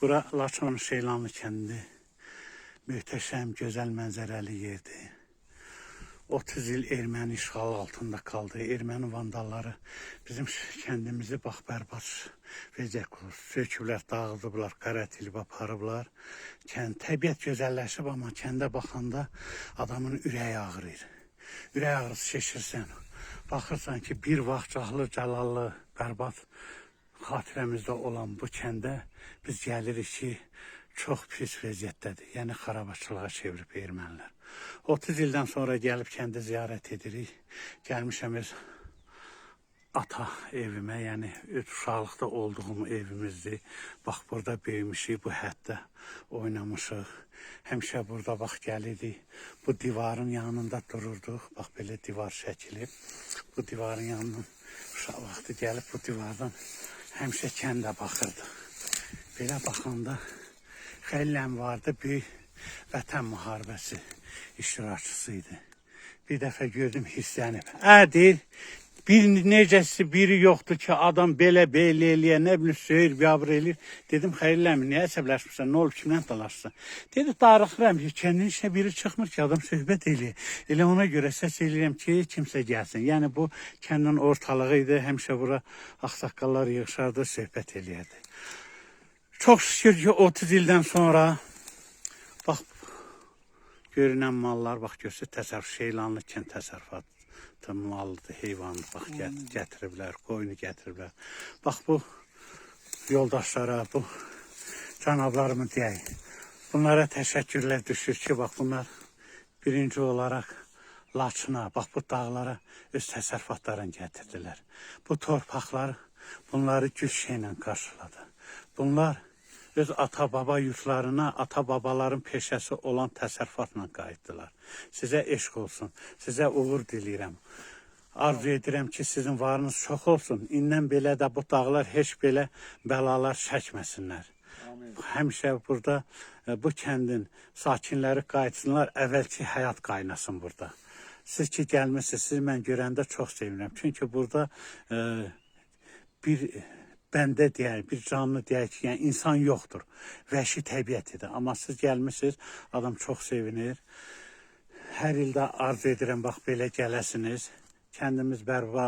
Bura Laçın Şeylanlı kəndi. Möhtəşəm, gözəl mənzərəli yerdir. 30 il erməni işğalı altında kaldı. Erməni vandalları bizim kəndimizi bax bərbad vəziyyət qılıb. Söküblər, dağıdıblar, qara tilib aparıblar. Kənd təbiət gözəlləşib amma kəndə baxanda adamın ürəyi ağrıyır. Ürək ağrısı keçirsən. Baxırsan ki, bir vaxt cahlı, cəlallı, bərbad xatirəmizdə olan bu kəndə biz gəlirik ki, çox pis vəziyyətdədir. Yəni xarabaçılığa çevirib ermənilər. 30 ildən sonra gəlib kəndi ziyarət edirik. Gəlmişəm öz ata evimə, yəni uşaqlıqda olduğum evimizdir. Bax burada böyümüşük, bu həddə oynamışıq. Həmişə burada bax gəlirdik. Bu divarın yanında dururduq. Bax belə divar çəkilib. Bu divarın yanından uşaq vaxtı gəlib bu divardan həmişə kəndə baxırdıq. Belə baxanda xəlləm vardı, böyük vətən müharibəsi iştirakçısı idi. Bir dəfə gördüm hirslənib. Ə bir necəsi biri yoxdur ki, adam belə belə eləyə, nə bilim söyür, biabır eləyir. Dedim, xeyirləmi, niyə əsəbləşmirsən, nə olub, kimlə dalaşsın? Dedi, darıxıram ki, kəndin işə biri çıxmır ki, adam söhbət eləyir. Elə ona görə səs eləyirəm ki, kimsə gəlsin. Yəni bu kəndin ortalığı idi, həmişə bura ağsaqqallar yığışardı, söhbət eləyərdi. Çox şükür ki, 30 ildən sonra bax görünən mallar bax görsün təsərrüf şeylanlı kənd təsərrüfatı malıdır, heyvanı bax gət, gətiriblər, qoyunu gətiriblər. Bax bu yoldaşlara, bu cənablarımı deyək. Bunlara təşəkkürlər düşür ki, bax bunlar birinci olaraq Laçına, bax bu dağlara öz təsərrüfatlarını gətirdilər. Bu torpaqlar bunları güc ilə qarşıladı. Bunlar öz ata-baba yurtlarına, ata-babaların peşəsi olan təsərrüfatla qayıtdılar. Sizə eşq olsun, sizə uğur diləyirəm. Arzu edirəm ki, sizin varınız çox olsun. İndən belə də bu dağlar heç belə bəlalar çəkməsinlər. Həmişə burada e, bu kəndin sakinləri qayıtsınlar, əvvəlki həyat qaynasın burada. Siz ki gəlmisiniz, siz mən görəndə çox sevinirəm. Çünki burada e, bir bəndə deyək, bir canlı deyək ki, yəni insan yoxdur. Vəhşi təbiət idi. Amma siz gəlmisiniz, adam çox sevinir. Hər ildə arzu edirəm bax belə gələsiniz. Kəndimiz bərba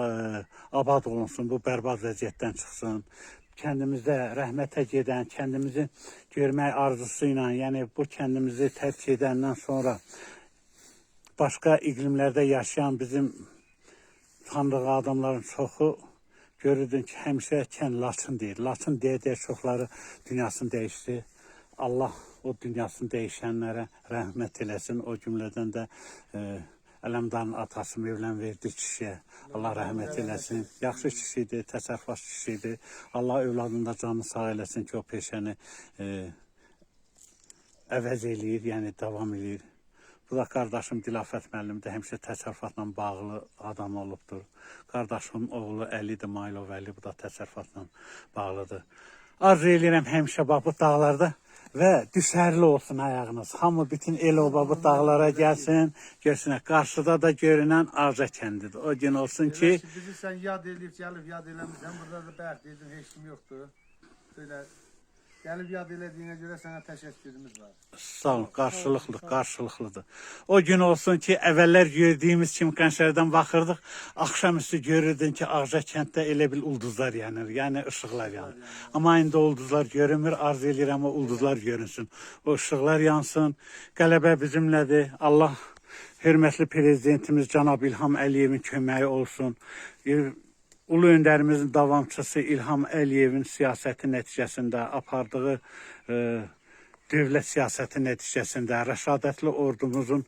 abad olunsun, bu bərbad vəziyyətdən çıxsın. Kəndimizdə rəhmətə gedən, kəndimizi görmək arzusu ilə, yəni bu kəndimizi tərk edəndən sonra başqa iqlimlərdə yaşayan bizim tanıdığı adamların çoxu görürdün ki, həmişə kən Laçın deyir. Laçın deyə-deyə çoxları dünyasını dəyişdi. Allah o dünyasını dəyişənlərə rəhmət eləsin. O cümlədən də e, Ələmdarın atası Mevlən verdi kişiyə. Allah rəhmət eləsin. Yaxşı kişidir, təsərrüfat kişidir. Allah övladında canı sağ eləsin ki, o peşəni e, əvəz eləyir, yəni davam eləyir. Bu da qardaşım Dilafət müəllim də həmişə təsərrüfatla bağlı adam olubdur. Qardaşım oğlu Əli də Mailov Əli bu da təsərrüfatla bağlıdır. Arzu edirəm həmişə bax dağlarda və düşərli olsun ayağınız. Hamı bütün el oba bu dağlara gəlsin, görsünlər. Qarşıda da görünən Arca kəndidir. O gün olsun ki, bizi sen yad eləyib, gəlib yad eləmirsən. Burada da bərk dedin, heç kim yoxdur. Böyle gəlib yad elədiyinə görə sənə təşəkkürümüz var. Sağ olun, qarşılıqlı, qarşılıqlıdır. O gün olsun ki, əvvəllər gördüyümüz kimi qənşərdən baxırdıq, axşamüstü görürdün ki, Ağca kənddə elə bil ulduzlar yanır, yəni işıqlar yanır. Amma indi ulduzlar görünmür, arzu edirəm o ulduzlar görünsün. O işıqlar yansın, qələbə bizimlədir. Allah hörmətli prezidentimiz cənab İlham Əliyevin köməyi olsun. Ulu öndərimizin davamçısı İlham Əliyevin siyasəti nəticəsində apardığı e, dövlət siyasəti nəticəsində rəşadətli ordumuzun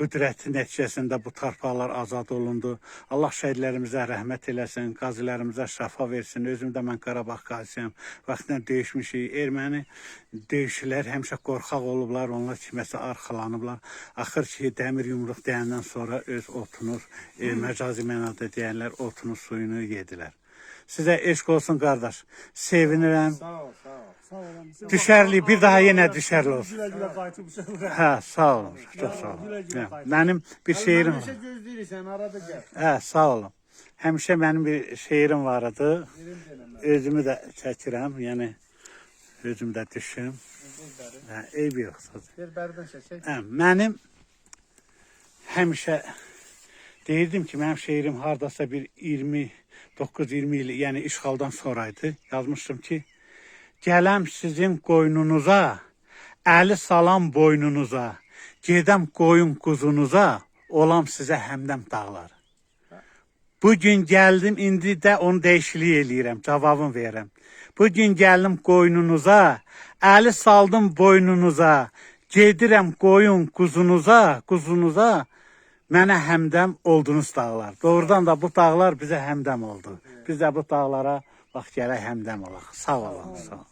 qüdrəti nəticəsində bu torpaqlar azad olundu. Allah şəhidlərimizə rəhmət eləsin, qazilərimizə şəfa versin. Özüm də mən Qarabağ qazisiyəm. Vaxtında döyüşmüşük. Erməni döyüşçülər həmişə qorxaq olublar, onlar kiməsə arxalanıblar. Axır ki, dəmir yumruq deyəndən sonra öz otunur, e, məcazi mənada deyənlər otunun suyunu yedilər. Sizə eşq olsun qardaş. Sevinirəm. Sağ ol, sağ ol. Sağ olun. Bir daha yenə düşərli olsun. Güle. Hə, sağ olun. Çox sağ olun. Mənim bir şeirim var. Həmişə arada gəl. Hə, sağ olun. Həmişə mənim bir şeirim var idi. Özümü də çəkirəm. Yəni Özüm də düşüm. Hə, eyb yoxsa. Bir bərdən çəkək. Hə, mənim həmişə deyirdim ki, mənim şeirim hardasa bir 29-20 il, yəni işğaldan sonraydı. Yazmışdım ki, gələm sizin qoynunuza, əli salam boynunuza, gedəm qoyun quzunuza, olam sizə həmdəm dağlar. Bu gün gəldim, indi də onu dəyişiklik eləyirəm, cavabını verirəm. Bu gün gəldim qoynunuza, əli saldım boynunuza, gedirəm qoyun quzunuza, quzunuza, mənə həmdəm oldunuz dağlar. Doğrudan da bu dağlar bizə həmdəm oldu. Biz də bu dağlara bax gələk həmdəm olaq. Sağ olun, sağ olun.